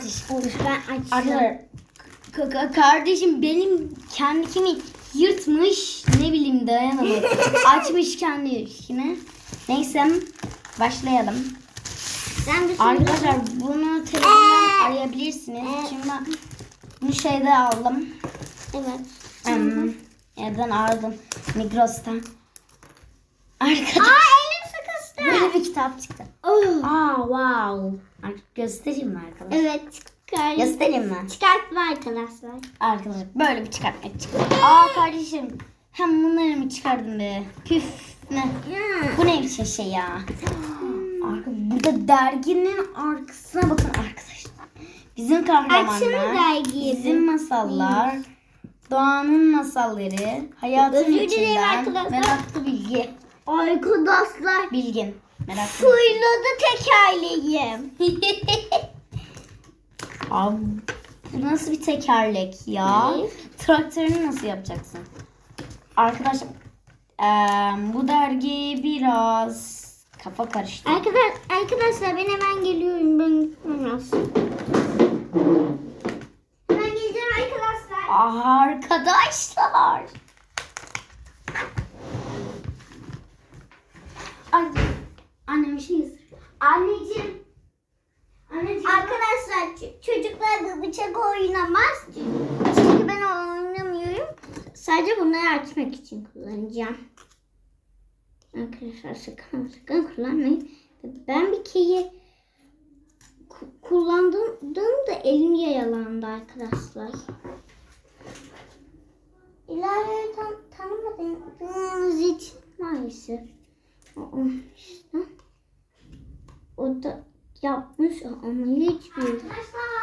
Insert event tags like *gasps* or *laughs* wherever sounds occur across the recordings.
kardeş. Ben. Arkadaşlar k- k- kardeşim benim kendimi yırtmış. Ne bileyim dayanamadım. *laughs* Açmış kendini. Neyse başlayalım. Ben Arkadaşlar bunu telefondan arayabilirsiniz. Çünkü ben bunu şeyde aldım. Evet. Hmm, yerden aradım. Migros'tan. Arkadaşlar. Böyle bir kitap çıktı. Oh. Aa wow. Ar- Göstereyim mi arkadaşlar? Evet çıkar. Göstereyim mi? Çıkartma arkadaşlar. Arkadaşlar böyle bir çıkartmak çıktı. Aa kardeşim hem bunları mı çıkardın be? Püf ne? Bu ne biçim şey ya? *gasps* Arka, burada derginin arkasına bakın arkadaşlar. Bizim kahramanlar, bizim masallar, doğanın masalları, hayatın Özür içinden meraklı bilgi. Arkadaşlar. Bilgin. Meraklı Fırladı tekerleğim. Abi *laughs* bu nasıl bir tekerlek ya? Traktörünü nasıl yapacaksın? Arkadaşlar eee, bu dergi biraz kafa karıştı. Arkadaş, arkadaşlar ben hemen geliyorum. Ben gitmem lazım. Ben geleceğim arkadaşlar. Arkadaşlar. Ay, annem bir şey ısırıyor. Anneciğim. Anneciğim. Arkadaşlar ç- da bıçak oynamaz. Çünkü ben oynamıyorum. Sadece bunları açmak için kullanacağım. Arkadaşlar sakın sakın kullanmayın. Ben bir kere ku- kullandığımda elim yaralandı arkadaşlar. İlahi tan tanımadığınız için maalesef. O, işte. o da yapmış ama hiçbir. Arkadaşlar.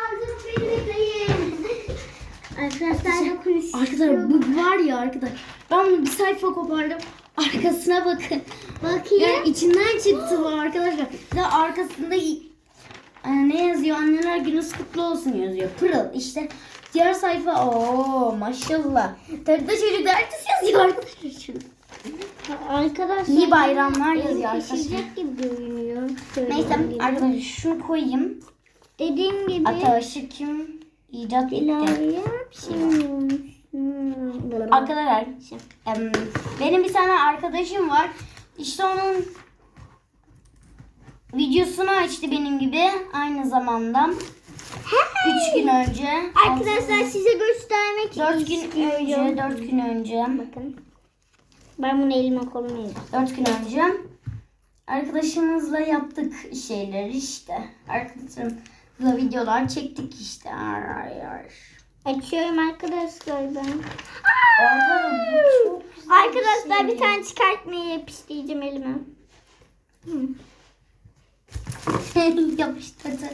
Arkadaşlar. Arkadaşlar bu var ya arkadaşlar. Ben bunu bir sayfa kopardım. Arkasına bakın. Bakayım. Yani içinden çıktı bu arkadaşlar. Ve arkasında e, ne yazıyor? Anneler gününüz kutlu olsun yazıyor. Pırıl işte. Diğer sayfa o maşallah. Tabii da çocuklar herkes yazıyor arkadaşlar şurada. Arkadaşlar. İyi bayramlar yazıyor arkadaşlar. gibi görünüyor. Neyse arkadaşlar şunu koyayım. Dediğim gibi. Ataşı kim icat etti? Arkadaşlar benim bir tane arkadaşım var. İşte onun videosunu açtı benim gibi aynı zamanda. 3 gün önce. Arkadaşlar size göstermek 4 gün önce, 4 gün önce, Bakın. Ben bunu elime koluma. 4 gün önce arkadaşımızla yaptık şeyler işte. Arkadaşımızla videolar çektik işte. Ar, ar, ar. Açıyorum arkadaşlar ben. Güzel Arkadaşlar şey. bir tane çıkartmayı yapıştıracağım elime. *laughs* Yapıştırdı.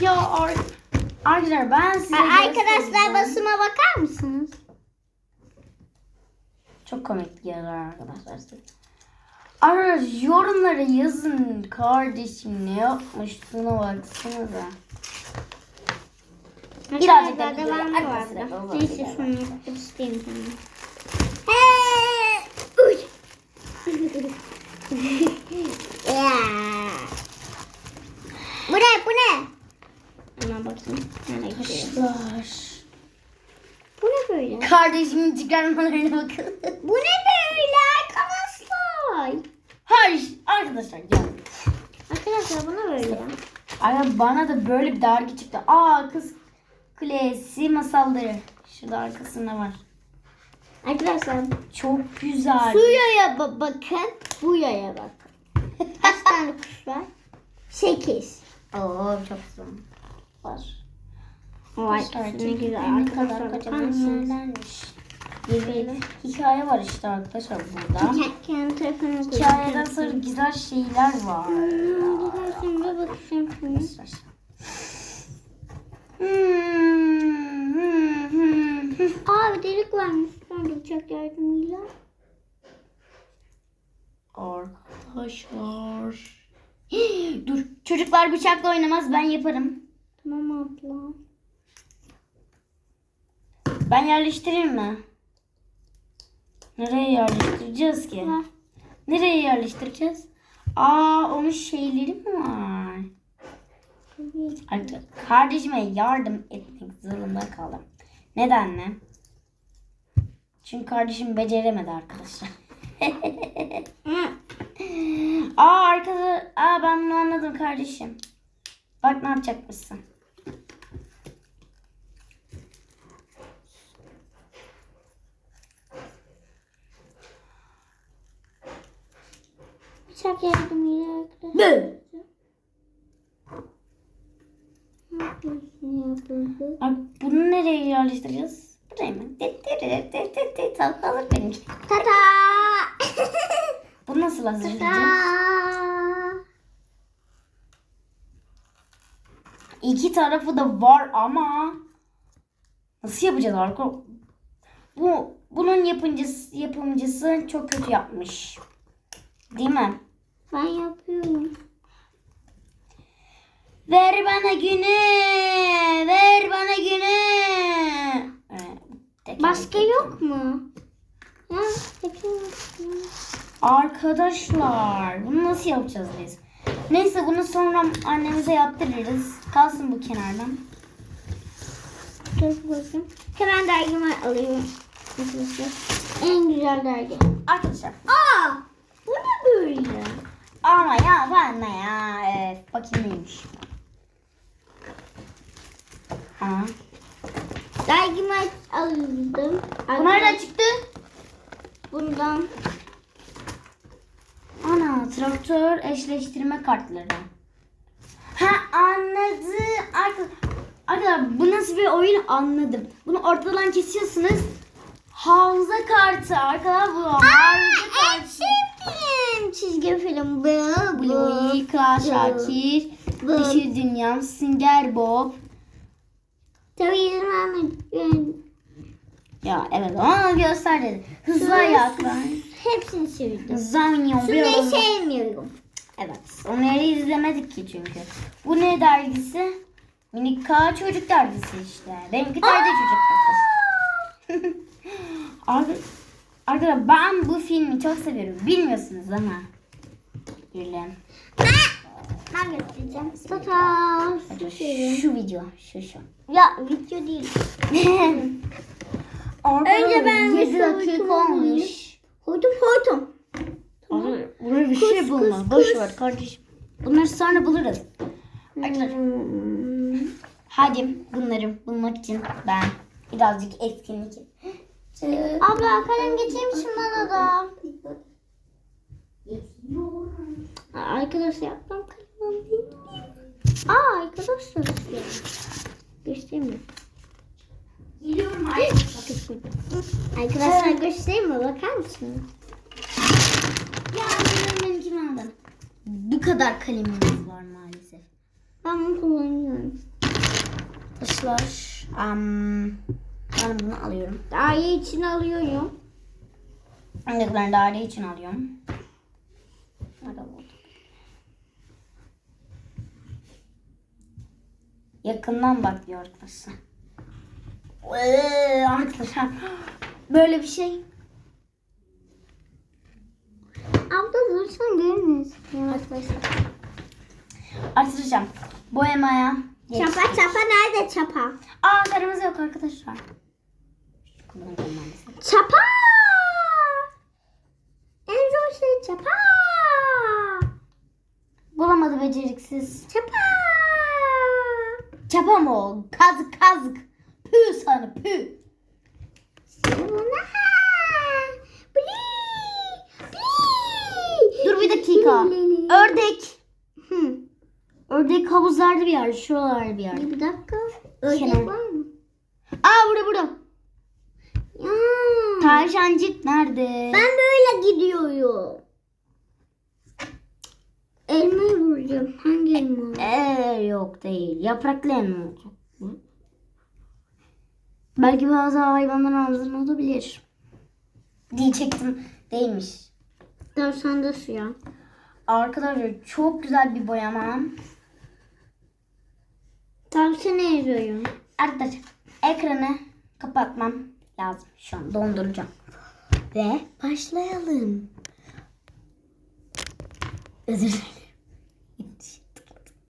Ya ar- arkadaşlar ben size Arkadaşlar basıma bakar mısınız? Çok komik gelir arkadaşlar. Arkadaşlar yorumlara yazın kardeşim ne yapmış şuna baksanıza. Birazcık da devamı var falan Neyse şunu yapıştırayım *laughs* bu ne bu ne? Hemen bakayım. Arkadaşlar. Bu ne böyle? Kardeşimin çıkarmalarına bakın. Bu ne arkadaşlar? Hayır arkadaşlar ya. Arkadaşlar bu ne böyle? Ay bana da böyle bir dergi çıktı. Aa kız kulesi masalları. Şurada arkasında var. Arkadaşlar Çok güzel. şu yaya ba- bakın. Bu yaya bakın. Kaç tane kuş var? Sekiz. Oo çok güzel. Var. Vay ne güzel. Arkadaşlar bakar mısınız? Bir hikaye var işte arkadaşlar burada. Kendi. Hikayeden sonra güzel şeyler var. Hmm, Arkadaşlar bir bakacağım şimdi. Hmm, hmm, hmm, hmm. Aa bir delik varmış. Ben de bıçak yardımıyla. Arkadaşlar. *gasps* Dur çocuklar bıçakla oynamaz ben yaparım. Tamam abla. Ben yerleştireyim mi? Nereye yerleştireceğiz ki? Ver. Nereye yerleştireceğiz? Aa onun şeyleri mi var? Arkadaşlar, Kardeşime yardım etmek zorunda kaldım. Neden mi? Çünkü kardeşim beceremedi arkadaşlar. *laughs* Aa arkadaşlar, aa ben bunu anladım kardeşim. Bak ne yapacakmışsın. Bıçak yardımıyla arkadaşlar. Bı! Ne yapıyorsun yapıyorsun? Bak bunu nereye yerleştireceğiz? Buraya mı? Tit. Kalır benimki. Tata! Bu nasıl hazırlayacağız? İki tarafı da var ama nasıl yapacağız arka? Bu bunun yapımcısı yapımcısı çok kötü yapmış. Değil mi? Ben yapıyorum. Ver bana günü. Ver bana günü. Başka yok mu? Ya Arkadaşlar bunu nasıl yapacağız biz? Neyse bunu sonra annemize yaptırırız. Kalsın bu kenardan. Dur bakayım. Hemen dergimi alıyorum. En güzel dergi. Arkadaşlar Aa! Bu ne böyle? Ama ya ben ne ya? Evet, bakayım neymiş. Ha. Dergimi aldım. Bu nereden çıktı? Bundan. Ana traktör eşleştirme kartları. Ha anladım. Arka- Arkadaşlar bu nasıl bir oyun anladım. Bunu ortadan kesiyorsunuz. Hafıza kartı arkadaşlar bu. Sevdiğim çizgi film. Bu. Bluey, Kral Şakir. Yeşil Dünya, Sünger Bob. Tabii vermedim. Ya evet ona göster dedi. Hızlı ayaklar. Hepsini sevdim. Zanyo. Şunları sevmiyorum. Evet. Onları izlemedik ki çünkü. Bu ne dergisi? Minik K çocuk dergisi işte. Benimki de çocuk dergisi. *laughs* Arka- Arkadaşlar ben bu filmi çok seviyorum. Bilmiyorsunuz ama. Bilin. Ben göstereceğim. Tata. Şu video. Şu şu. Ya video değil. *laughs* Önce ben 7 şu dakika olmuş. Hortum hortum. Abi, Buraya bir şey bulma. Boş ver kardeşim. Bunları sonra buluruz. Arkadaşlar Hmm. hadi bunları bulmak için ben birazcık etkinlik Abla kalem getireyim misin bana da? Arkadaşlar yaptım kalem değil. Aa arkadaşlar. Göstereyim mi? Geliyorum Bakın. Arkadaşlar göstereyim mi? Bakar mısınız? Ya benim benimkini aldım. Bu kadar kalemimiz var maalesef. Ben bunu kullanıyorum. Arkadaşlar am, ben bunu alıyorum. Daire için alıyorum. Ben daire için alıyorum. Nerede oldu? Yakından bak diyor arkadaşlar. Ee, arkadaşlar böyle bir şey. Abla dursan görmüyorsun. Arkadaşlar. Arkadaşlar boyamaya. Çapa çapa nerede çapa? Aa kırmızı yok arkadaşlar. Kullanacağım maalesef. Çapa! En zor şey çapa! Bulamadı beceriksiz. Çapa! Çapa mı o? Kazık kazık. Pü sana pü. Dur bir dakika. Ördek. Hı. Ördek havuzlarda bir yer. Şuralarda bir yer. Bir dakika. Ördek Kenar. var mı? Aa burada burada. Ya. Tavşancık nerede? Ben böyle gidiyorum. Elmayı vuracağım. Hangi elma? Ee, yok değil. Yapraklı elma olacak. Belki bazı hayvanların ağzına olabilir. Diyecektim. Değilmiş. Tavşanda suya. Arkadaşlar çok güzel bir boyama. Tavşana yazıyorum. Arkadaşlar ekranı kapatmam lazım. Şu an donduracağım. Ve başlayalım. Özür dilerim.